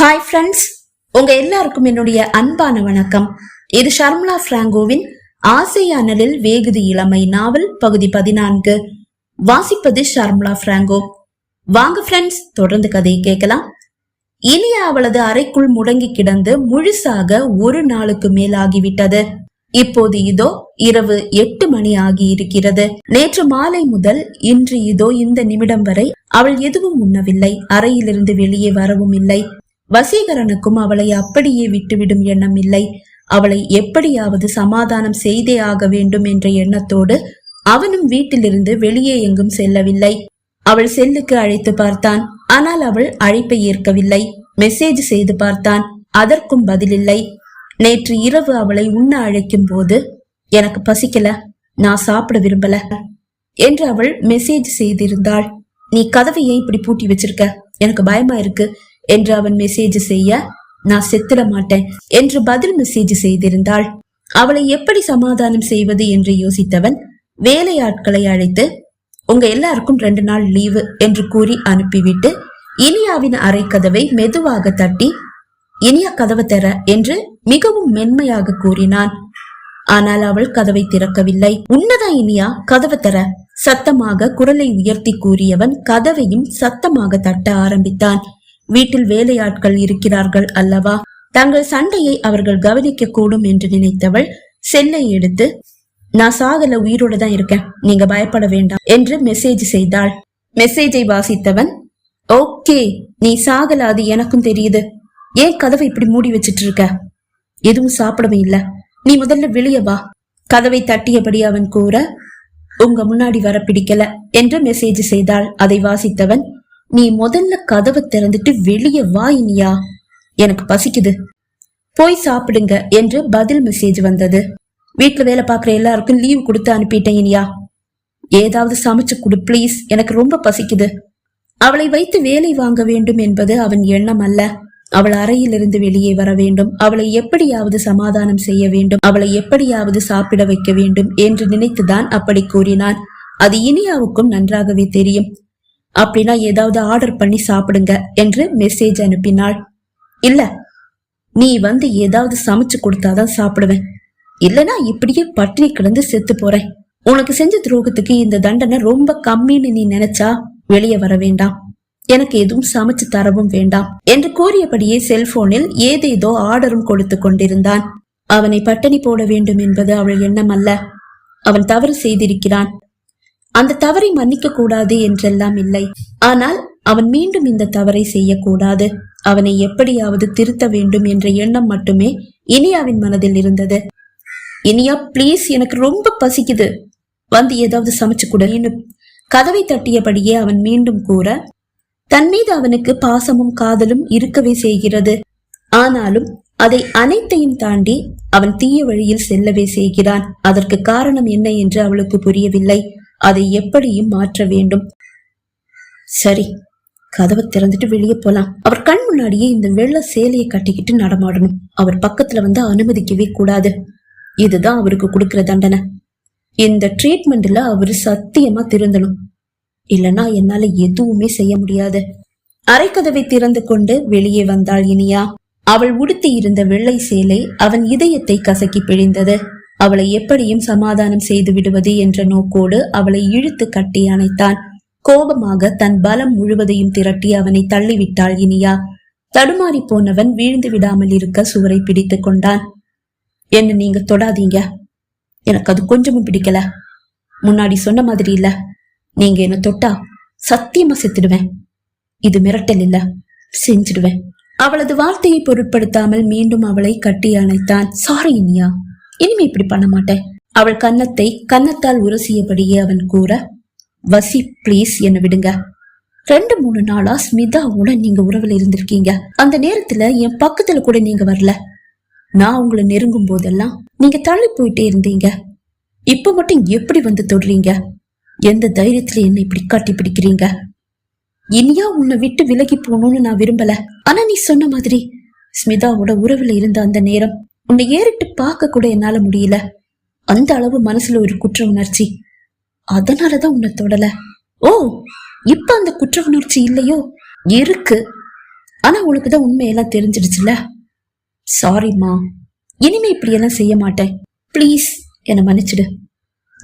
Hi friends உங்க எல்லாருக்கும் என்னுடைய அன்பான வணக்கம். இது ஷர்மிளா பிராங்கோவின் ஆசை அனலில் வேகுதி இளமை நாவல் பகுதி பதினான்கு. வாசிப்பது ஷர்மிளா பிராங்கோ. வாங்க ஃப்ரெண்ட்ஸ் தொடர்ந்து கதையை கேட்கலாம். இனியா அவளது அறைக்குள் முடங்கி கிடந்து முழுசாக ஒரு நாளுக்கு மேல் ஆகிவிட்டது இப்போது இதோ இரவு எட்டு மணி ஆகி இருக்கிறது நேற்று மாலை முதல் இன்று இதோ இந்த நிமிடம் வரை அவள் எதுவும் உண்ணவில்லை. அறையிலிருந்து வெளியே வரவும் இல்லை. வசீகரனுக்கும் அவளை அப்படியே விட்டுவிடும் எண்ணம் இல்லை. அவளை எப்படியாவது சமாதானம் செய்தே ஆக வேண்டும் என்ற எண்ணத்தோடு அவனும் வீட்டிலிருந்து வெளியே எங்கும் செல்லவில்லை. அவள் செல்லுக்கு அழைத்து பார்த்தான். ஆனால் அவள் அழைப்பை ஏற்கவில்லை. மெசேஜ் செய்து பார்த்தான். அதற்கும் பதிலில்லை. நேற்று இரவு அவளை உண்ண அழைக்கும் போது எனக்கு பசிக்கல. நான் சாப்பிட விரும்பல என்று அவள் மெசேஜ் செய்திருந்தாள். நீ கதவையே இப்படி பூட்டி வச்சிருக்க. எனக்கு பயமா இருக்கு. என்று அவன் மெசேஜ் செய்ய நான் செத்திட மாட்டேன் என்று பதில் மெசேஜ் செய்திருந்தாள். அவளை எப்படி சமாதானம் செய்வது என்று யோசித்தவன் வேலையாட்களை அழைத்து உங்க எல்லாருக்கும் ரெண்டு நாள் லீவு என்று கூறி அனுப்பிவிட்டு இனியாவின் அறை கதவை மெதுவாக தட்டி இனியா கதவை தர என்று மிகவும் மென்மையாக கூறினான். ஆனால் அவள் கதவை திறக்கவில்லை. உன்னதான் இனியா கதவை தர சத்தமாக குரலை உயர்த்தி கூறியவன் கதவையும் சத்தமாக தட்ட ஆரம்பித்தான். வீட்டில் வேலையாட்கள் இருக்கிறார்கள் அல்லவா? தங்கள் சண்டையை அவர்கள் கவனிக்க கூடும் என்று நினைத்தவள் செல்லை எடுத்து நான் சாகல உயிரோட தான் இருக்கேன். நீங்க பயப்பட வேண்டாம் என்று மெசேஜ் செய்தாள். மெசேஜை வாசித்தவன் ஓகே நீ சாகல அது எனக்கும் தெரியுது. ஏன் கதவை இப்படி மூடி வச்சிட்டு இருக்க எதுவும் சாப்பிடவே இல்ல. நீ முதல்ல வெளியே வா. கதவை தட்டியபடி அவன் கூற உங்க முன்னாடி வர பிடிக்கல என்று மெசேஜ் செய்தாள். அதை வாசித்தவன் நீ முதல்ல கதவை திறந்துட்டு வெளியே வா இனியா. எனக்கு பசிக்குது. போய் சாப்பிடுங்க என்று பதில் மெசேஜ் வந்தது. வீட்டுல வேலை பார்க்குற எல்லாருக்கும் லீவ் கொடுத்து அனுப்பிட்டேன் இனியா. ஏதாவது சமைச்சு கொடு ப்ளீஸ் எனக்கு ரொம்ப பசிக்குது. அவளை வைத்து வேலை வாங்க வேண்டும் என்பது அவன் எண்ணம் அல்ல. அவள் அறையிலிருந்து வெளியே வர வேண்டும். அவளை எப்படியாவது சமாதானம் செய்ய வேண்டும். அவளை எப்படியாவது சாப்பிட வைக்க வேண்டும் என்று நினைத்துதான் அப்படி கூறினான். அது இனியாவுக்கும் நன்றாகவே தெரியும். அப்படின்னா ஏதாவது ஆர்டர் பண்ணி சாப்பிடுங்க என்று மெசேஜ் அனுப்பினாள். இல்ல நீ வந்து ஏதாவது சமைச்சு கொடுத்தாதான் சாப்பிடுவேன். இல்லனா இப்படியே பட்டினி கிடந்து செத்து போறேன். உனக்கு செஞ்ச துரோகத்துக்கு இந்த தண்டனை ரொம்ப கம்மின்னு நீ நினைச்சா வெளியே வர வேண்டாம். எனக்கு எதுவும் சமைச்சு தரவும் வேண்டாம் என்று கூறியபடியே செல்போனில் ஏதேதோ ஆர்டரும் கொடுத்து கொண்டிருந்தான். அவனை பட்டினி போட வேண்டும் என்பது அவள் எண்ணம் அல்ல. அவன் தவறு செய்திருக்கிறான். அந்த தவறை மன்னிக்க கூடாது என்றெல்லாம் இல்லை. ஆனால் அவன் மீண்டும் இந்த தவறை செய்யக்கூடாது. அவனை எப்படியாவது திருத்த வேண்டும் என்ற எண்ணம் மட்டுமே இனியாவின் மனதில் இருந்தது. இனியா ப்ளீஸ் எனக்கு ரொம்ப பசிக்குது. வந்து ஏதாவது சமைச்சு கொடு. கதவை தட்டியபடியே அவன் மீண்டும் கூற தன் மீது அவனுக்கு பாசமும் காதலும் இருக்கவே செய்கிறது. ஆனாலும் அதை அனைத்தையும் தாண்டி அவன் தீய வழியில் செல்லவே செய்கிறான். அதற்கு காரணம் என்ன என்று அவளுக்கு புரியவில்லை. அதை எப்படியும் மாற்ற வேண்டும். சரி கதவை திறந்துட்டு வெளியே போலாம். அவர் கண் முன்னாடியே இந்த வெள்ள சேலையை கட்டிக்கிட்டு நடமாடணும். அவர் பக்கத்துல வந்து அனுமதிக்கவே கூடாது. இதுதான் அவருக்கு கொடுக்கிற தண்டனை. இந்த ட்ரீட்மெண்ட்ல அவரு சத்தியமா திருந்தணும். இல்லனா என்னால எதுவுமே செய்ய முடியாது. அரைக்கதவை திறந்து கொண்டு வெளியே வந்தாள் இனியா. அவள் உடுத்தி இருந்த வெள்ளை சேலை அவன் இதயத்தை கசக்கி பிழிந்தது. அவளை எப்படியும் சமாதானம் செய்து விடுவது என்ற நோக்கோடு அவளை இழுத்து கட்டி அணைத்தான். கோபமாக தன் பலம் முழுவதையும் திரட்டி அவனை தள்ளிவிட்டாள் இனியா. தடுமாறி போனவன் வீழ்ந்து விடாமல் இருக்க சுவரை பிடித்து கொண்டான். என்ன நீங்க தொடாதீங்க. எனக்கு அது கொஞ்சமும் பிடிக்கல. முன்னாடி சொன்ன மாதிரி இல்ல. நீங்க என்ன தொட்டா சத்தியமா செத்துடுவேன். இது மிரட்டல் இல்ல. செஞ்சிடுவேன். அவளது வார்த்தையை பொருட்படுத்தாமல் மீண்டும் அவளை கட்டி அணைத்தான். சாரி இனியா. இனிமே இப்படி பண்ண மாட்டேன். அவள் கன்னத்தை கன்னத்தால் உரசியபடியே அவன் கூற வசி ப்ளீஸ் என்ன விடுங்க. ரெண்டு மூணு நாளா ஸ்மிதாவோட நீங்க உறவுல இருந்திருக்கீங்க. அந்த நேரத்துல என் பக்கத்துல கூட நீங்க வரல. நான் உங்களை நெருங்கும் போதெல்லாம் நீங்க தள்ளி போயிட்டே இருந்தீங்க. இப்ப மட்டும் எப்படி வந்து தொடுறீங்க? எந்த தைரியத்துல என்ன இப்படி காட்டி பிடிக்கிறீங்க? இனியா உன்னை விட்டு விலகி போகணும்னு நான் விரும்பல. ஆனா நீ சொன்ன மாதிரி ஸ்மிதாவோட உறவுல இருந்த அந்த நேரம் உன்னை ஏறிட்டு பார்க்க கூட என்னால முடியல. அந்த அளவு மனசுல ஒரு குற்ற உணர்ச்சி. அதனாலதான் உன்னை தொடல. ஓ இப்ப அந்த குற்ற உணர்ச்சி இல்லையோ? இருக்கு. ஆனா உனக்கு தான் உண்மையெல்லாம் தெரிஞ்சிடுச்சுல சாரிம்மா இனிமே இப்படியெல்லாம் செய்ய மாட்டேன். ப்ளீஸ் என்னை மன்னிச்சிடு.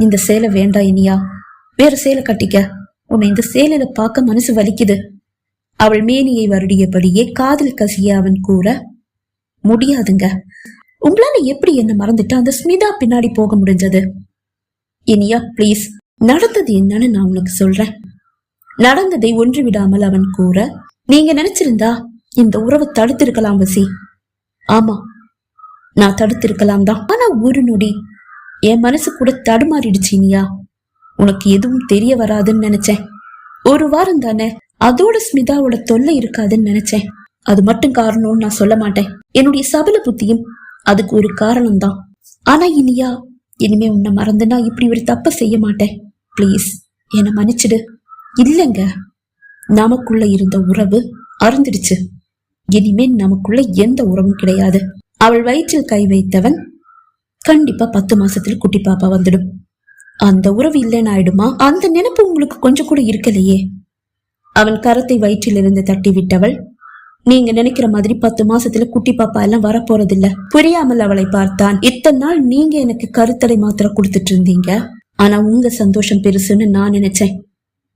இந்த சேலை வேண்டாம் இனியா. வேற சேலை கட்டிக்க. உன்னை இந்த சேலையில பார்க்க மனசு வலிக்குது. அவள் மேனியை வருடியபடியே காதில் கசிய அவன் கூற முடியாதுங்க. உங்களால எப்படி என்ன மறந்துட்டு அந்த ஸ்மிதா பின்னாடி போக முடிஞ்சது? இனியா ப்ளீஸ் நடந்தது என்னன்னு நான் உனக்கு சொல்றேன். நடந்ததை ஒன்று விடாமல் அவன் கூற நீங்க நினைச்சிருந்தா இந்த உறவை தடுத்திருக்கலாம் வசி. ஆமா நான் தடுத்திருக்கலாம் தான். ஆனா ஒரு நொடி. என் மனசு கூட தடுமாறிடுச்சு இனியா. உனக்கு எதுவும் தெரிய வராதுன்னு நினைச்சேன். ஒரு வாரம் தானே அதோட ஸ்மிதாவோட தொல்லை இருக்காதுன்னு நினைச்சேன். அது மட்டும் காரணம்னு நான் சொல்ல மாட்டேன். என்னுடைய சபல புத்தியும் அதுக்கு ஒரு காரணம் தான் ஆனா இனியா இனிமே உன்னை மறந்து நான் இப்படி ஒரு தப்ப செய்ய மாட்டேன். ப்ளீஸ் என்னை மன்னிச்சிடு. இல்லைங்க நமக்குள்ள இருந்த உறவு அருந்துடுச்சு இனிமே நமக்குள்ள எந்த உறவும் கிடையாது. அவள் வயிற்றில் கை வைத்தவன் கண்டிப்பா பத்து மாசத்துல குட்டி பாப்பா வந்துடும். அந்த உறவு இல்லைன்னு ஆயிடுமா அந்த நினைப்பு உங்களுக்கு கொஞ்சம் கூட இருக்கலையே. அவன் கரத்தை வயிற்றிலிருந்து தட்டி விட்டவள் நீங்க நினைக்கிற மாதிரி பத்து மாசத்துல குட்டி பாப்பா எல்லாம் வரப்போறதில்ல. புரியாமல் அவளை பார்த்தான். இத்தனை நாள் நீங்க எனக்கு கருத்தடை மாத்திரம் கொடுத்துட்டு இருந்தீங்க. ஆனா உங்க சந்தோஷம் பெருசுன்னு நான் நினைச்சேன்.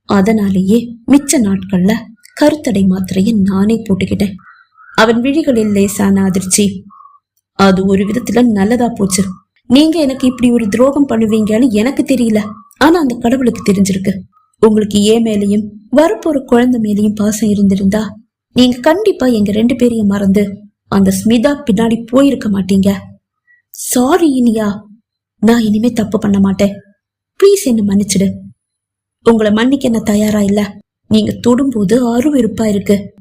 அதனாலேயே மிச்ச நாட்கள்ல கருத்தடை மாத்திரையை நானே போட்டுக்கிட்டேன். அவன் விழிகளில் லேசான அதிர்ச்சி. அது ஒரு விதத்துல நல்லதா போச்சு. நீங்க எனக்கு இப்படி ஒரு துரோகம் பண்ணுவீங்கன்னு எனக்கு தெரியல. ஆனா அந்த கடவுளுக்கு தெரிஞ்சிருக்கு. உங்களுக்கு ஏன் மேலையும் வரப்போற குழந்தை மேலையும் பாசம் இருந்திருந்தா நீங்க கண்டிப்பா எங்க ரெண்டு பேரையும் மறந்து அந்த ஸ்மிதா பின்னாடி போயிருக்க மாட்டீங்க. சாரி இனியா. நான் இனிமே தப்பு பண்ண மாட்டேன். ப்ளீஸ் என்ன மன்னிச்சிடு. உங்களை மன்னிக்க என்ன தயாரா இல்ல. நீங்க தொடும்போது அருவெருப்பா இருக்கு.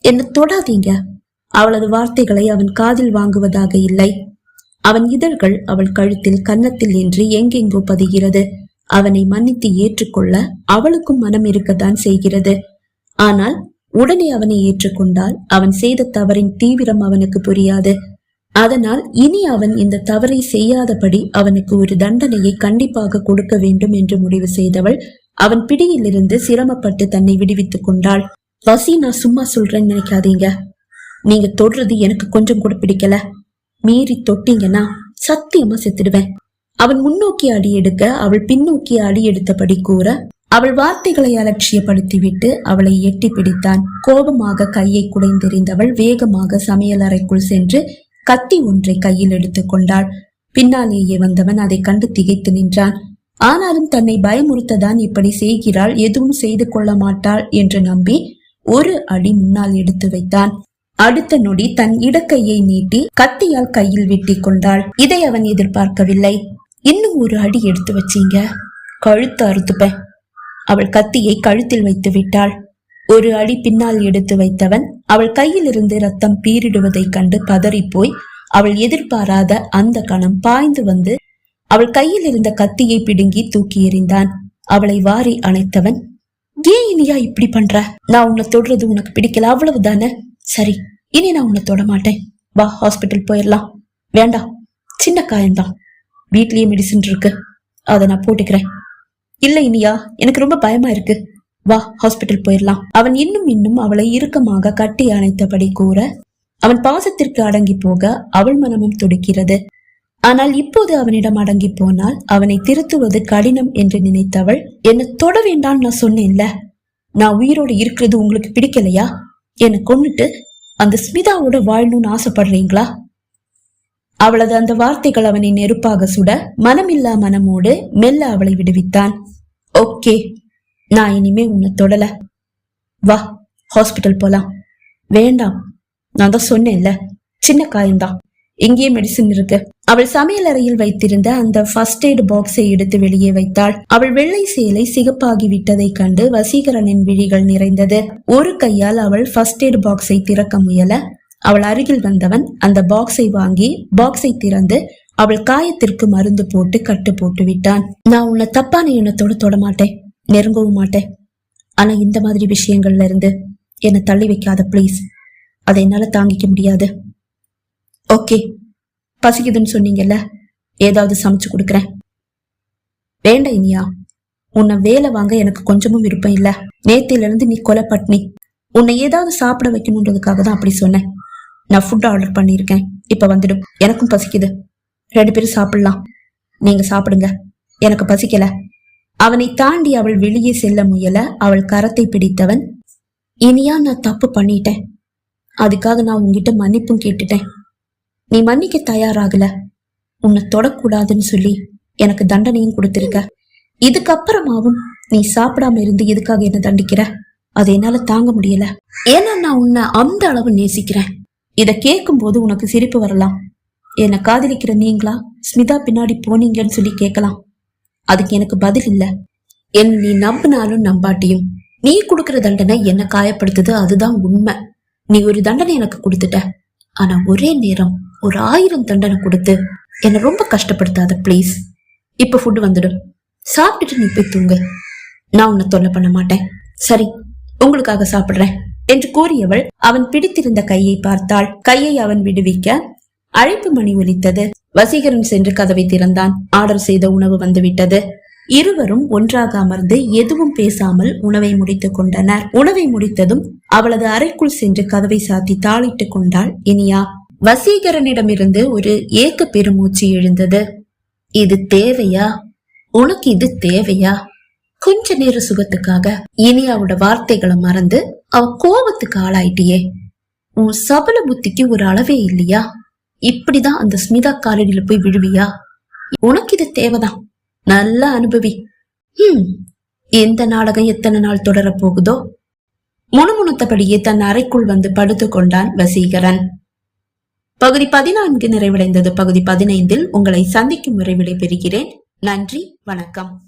என்ன தொடாதீங்க. அவளது வார்த்தைகளை அவன் காதில் வாங்குவதாக இல்லை. அவன் இதழ்கள் அவள் கழுத்தில் கன்னத்தில் என்று எங்கெங்கோ பதிகிறது. அவனை மன்னித்து ஏற்றுக்கொள்ள அவளுக்கும் மனம் இருக்கத்தான் செய்கிறது. ஆனால் உடனே அவனை ஏற்றுக்கொண்டால் அவன் செய்த தவறின் தீவிரம் அவனுக்கு புரியாது. அதனால் இனி அவன் இந்த தவறை செய்யாதபடி அவனுக்கு ஒரு தண்டனையை கண்டிப்பாக கொடுக்க வேண்டும் என்று முடிவு செய்தவள் அவன் பிடியிலிருந்து சிரமப்பட்டு தன்னை விடுவித்துக் கொண்டாள். பசி நான் சும்மா சொல்றேன்னு நினைக்காதீங்க. நீங்க தொடுறது எனக்கு கொஞ்சம் கூட பிடிக்கல. மீறி தொட்டீங்கன்னா சத்தியமா செத்துடுவேன். அவன் முன்னோக்கி அடி எடுக்க அவள் பின்னோக்கி அடி எடுத்தபடி கூற அவள் வார்த்தைகளை அலட்சியப்படுத்திவிட்டு அவளை எட்டி பிடித்தான். கோபமாக கையை குடைந்தெறிந்தவள் வேகமாக சமையலறைக்குள் சென்று கத்தி ஒன்றை கையில் எடுத்துக் கொண்டாள். பின்னாலேயே வந்தவன் அதை கண்டு திகைத்து நின்றான். ஆனாலும் தன்னை பயமுறுத்ததான் இப்படி செய்கிறாள் எதுவும் செய்து கொள்ள மாட்டாள் என்று நம்பி ஒரு அடி முன்னால் எடுத்து வைத்தான். அடுத்த நொடி தன் இடக்கையை நீட்டி கத்தியால் கையில் வெட்டி கொண்டாள். இதை அவன் எதிர்பார்க்கவில்லை. இன்னும் ஒரு அடி எடுத்து வச்சீங்க? கழுத்து அறுத்துப்பேன். அவள் கத்தியை கழுத்தில் வைத்து விட்டாள். ஒரு அடி பின்னால் எடுத்து வைத்தவன் அவள் கையில் இருந்து ரத்தம் பீரிடுவதைக் கண்டு பதறிப்போய் அவள் எதிர்பாராத அந்த கணம் பாய்ந்து வந்து அவள் கையில் இருந்த கத்தியை பிடுங்கி தூக்கி எறிந்தான். அவளை வாரி அணைத்தவன் ஏன் இனியா இப்படி பண்ற? நான் உன்னை தொடுறது உனக்கு பிடிக்கல அவ்வளவுதானே? சரி இனி நான் உன்னை தொட மாட்டேன். வா ஹாஸ்பிட்டல் போயிடலாம் வேண்டாம் சின்ன காயம்தான். வீட்லயே மெடிசின் இருக்கு. அதை நான் போட்டுக்கிறேன். இல்ல இனியா எனக்கு ரொம்ப பயமா இருக்கு. வா ஹாஸ்பிட்டல் போயிடலாம் அவன் இன்னும் இன்னும் அவளை இறுக்கமாக கட்டி அணைத்தபடி கூற அவன் பாசத்திற்கு அடங்கி போக அவள் மனமும் துடிக்கிறது. ஆனால் இப்போது அவனிடம் அடங்கி போனால் அவனை திருத்துவது கடினம் என்று நினைத்தவள் என்ன தொட வேண்டாம் நான் சொன்னேன்ல. நான் உயிரோடு இருக்கிறது உங்களுக்கு பிடிக்கலையா? என்னை கொன்னுட்டு அந்த ஸ்மிதாவோட வாழணும்னு ஆசைப்படுறீங்களா? அவளது அந்த வார்த்தைகள் அவனை நெருப்பாக சுட மனமில்லா மனமோடு மெல்ல அவளை விடுவித்தான். ஓகே நான் இனிமே உன்னை தொடல. வா ஹாஸ்பிட்டல் போலாம். வேண்டாம் நான் தான் சொன்னேன்ல சின்ன காயம்தான். இங்கேயே மெடிசின் இருக்கு. அவள் சமையல் அறையில் வைத்திருந்த அந்த ஃபர்ஸ்ட் எய்டு பாக்ஸை எடுத்து வெளியே வைத்தாள். அவள் வெள்ளை சேலை சிகப்பாகி விட்டதை கண்டு வசீகரனின் விழிகள் நிறைந்தது. ஒரு கையால் அவள் ஃபர்ஸ்ட் எய்டு பாக்ஸை திறக்க முயல அவள் அருகில் வந்தவன் அந்த பாக்ஸை வாங்கி பாக்ஸை திறந்து அவள் காயத்திற்கு மருந்து போட்டு கட்டு போட்டு விட்டான். நான் உன்னை தப்பான எண்ணத்தோடு தொட மாட்டேன் நெருங்கவும் மாட்டேன். ஆனா இந்த மாதிரி விஷயங்கள்ல இருந்து என்னை தள்ளி வைக்காத ப்ளீஸ் அதை என்னால தாங்கிக்க முடியாது. ஓகே பசிக்குதுன்னு சொன்னீங்கல்ல ஏதாவது சமைச்சு கொடுக்குறேன். வேண்டாம் இனியா. உன்னை வேலை வாங்க எனக்கு கொஞ்சமும் விருப்பம் இல்ல. நேத்தில இருந்து நீ கொலை பட்னி. உன்னை ஏதாவது சாப்பிட வைக்கணுன்றதுக்காக தான் அப்படி சொன்னேன். நான் ஃபுட் ஆர்டர் பண்ணியிருக்கேன். இப்ப வந்துடும். எனக்கும் பசிக்குது. ரெண்டு பேரும் சாப்பிடலாம். நீங்க சாப்பிடுங்க. எனக்கு பசிக்கல. அவனை தாண்டி அவள் வெளியே செல்ல முயல அவள் கரத்தை பிடித்தவன் இனியா நான் தப்பு பண்ணிட்டேன். அதுக்காக நான் உன்கிட்ட மன்னிப்பும் கேட்டுட்டேன். நீ மன்னிக்க தயாராகல. உன்னை தொடக்கூடாதுன்னு சொல்லி எனக்கு தண்டனையும் கொடுத்திருக்க. இதுக்கப்புறமாவும் நீ சாப்பிடாம இருந்து எதுக்காக என்ன தண்டிக்கிற? அதை என்னால தாங்க முடியல. ஏன்னா நான் உன்னை அந்த அளவு நேசிக்கிறேன். இத கேட்கும்போது உனக்கு சிரிப்பு வரலாம். என்னை காதலிக்கிற நீங்களா? ஸ்மிதா பின்னாடி போனீங்கன்னு சொல்லி கேட்கலாம். அதுக்கு எனக்கு பதில் இல்ல. என் நீ நம்பினாலும் நம்பாட்டியும். நீ கொடுக்குற தண்டனை என்ன காயப்படுத்துது அதுதான் உண்மை. நீ ஒரு தண்டனை எனக்கு கொடுத்துட்ட. ஆனா ஒரே நேரம் ஒரு ஆயிரம் தண்டனை கொடுத்து என்னை ரொம்ப கஷ்டப்படுத்தாத ப்ளீஸ் இப்ப ஃபுட் வந்துடும். சாப்பிட்டுட்டு நீ போய் தூங்கு. நான் உன்னை தொல்லை பண்ண மாட்டேன். சரி உங்களுக்காக சாப்பிடுறேன். என்று கூறியவள் அவன் பிடித்திருந்த கையை பார்த்தாள். கையை அவன் விடுவிக்க அழைப்பு மணி ஒலித்தது. வசீகரன் சென்று கதவை திறந்தான். ஆர்டர் செய்த உணவு வந்துவிட்டது. இருவரும் ஒன்றாக அமர்ந்து எதுவும் பேசாமல் உணவை முடித்துக் கொண்டனர். உணவை முடித்ததும் அவளது அறைக்குள் சென்று கதவை சாத்தி தாளிட்டுக் கொண்டாள் இனியா. வசீகரனிடமிருந்து ஒரு ஏக்க பெருமூச்சு எழுந்தது. இது தேவையா? உனக்கு இது தேவையா? கொஞ்ச நேர சுகத்துக்காக இனியாவோட வார்த்தைகளை மறந்து அவ கோபத்துக்கு ஆளாயிட்டியே. உன் சபல புத்திக்கு ஒரு அளவே இல்லையா? இப்படிதான் அந்த ஸ்மிதா காலடியில போய் விழுவியா? உனக்கு இது தேவைதான். நல்லா அனுபவி. ஹம். எந்த நாடகம் எத்தனை நாள் தொடரப் போகுதோ? முணுமுணுத்தபடியே தன் அறைக்குள் வந்து படுத்து கொண்டான் வசீகரன். பகுதி பதினான்கு நிறைவடைந்தது. பகுதி பதினைந்தில் உங்களை சந்திக்கும் வரை விடைபெறுகிறேன். நன்றி. வணக்கம்.